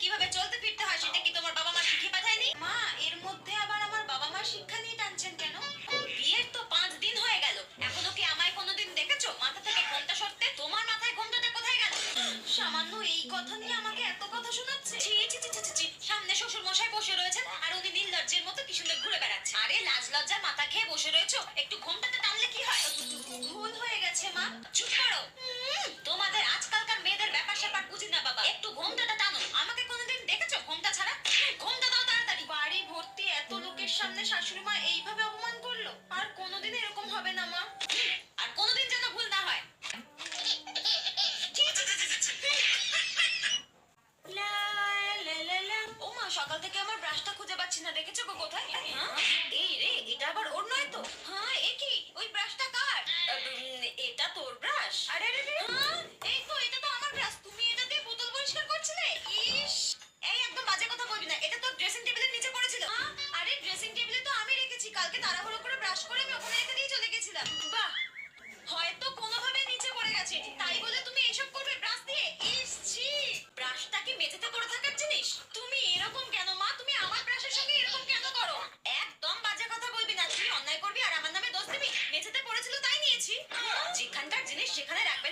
কীভাবে চলতে ফিরতে হয় সেটা কি তোমার বাবা মা শিখিয়ে পাঠায়নি? মা, এর মধ্যে আবার আমার বাবা মা শিক্ষা নিয়ে টানছেন কেন? বিয়ের তো পাঁচ দিন হয়ে গেল। এখনও কি আমায় কোনোদিন দেখেছ? মাথা থেকে ঘণ্টা সরতে তোমার মাথায় ঘন্টাটা কোথায় গেল? সামান্য এই কথা নিয়ে আমাকে এত কথা শোনাচ্ছে। ছি ছি ছি ছি সামনে শ্বশুর মশাই বসে রয়েছেন আর উনি নীল লজ্জের মতো কি সুন্দর ঘুরে বেড়াচ্ছে। আরে, লাজ লজ্জার মাথা খেয়ে বসে রয়েছো? একটু ঘন্টাটা টানলে কি হয়? ভুল হয়ে গেছে, মা। চুপ করো। তোমাদের সামনে শাশুড়ি মা এইভাবে অপমান করল? আর কোনোদিন এরকম হবে না মা। আর কোনোদিন যেন ভুল না হয়। ও মা সকাল থেকে আমার ব্রাশটা খুঁজে পাচ্ছি না। দেখেছ গো কোথায়? এই রে এটা আবার ওর নয় তো? হ্যাঁ এ কি? ওই ব্রাশটা কার? এটা তোর ব্রাশ আরে আরে আরে, হ্যাঁ, এই তো এটা তো আমার ব্রাশ তুমি এটা দিয়ে বোতল পরিষ্কার করছিলে? ইস! এই একদম বাজে কথা বলবি না। এটা তাড়াহুড়ো করে ব্রাশ করে আমি ওখানে রেখে দিয়ে চলে গেছিলাম। বাহ! হয়তো কোনোভাবে নিচে পড়ে গেছে। তাই বলে তুমি এসব করবে ব্রাশ দিয়ে? ইস, ছি! মেঝেতে পড়ে থাকার জিনিস? তুমি এরকম কেন, মা? তুমি আমার ব্রাশের সঙ্গে এরকম কেন করো? একদম বাজে কথা বলবি না তুই অন্যায় করবি আর আমার নামে দোষ দিবি? মেঝেতে পড়েছিল তাই নিয়েছি। যেখানকার জিনিস সেখানে রাখবে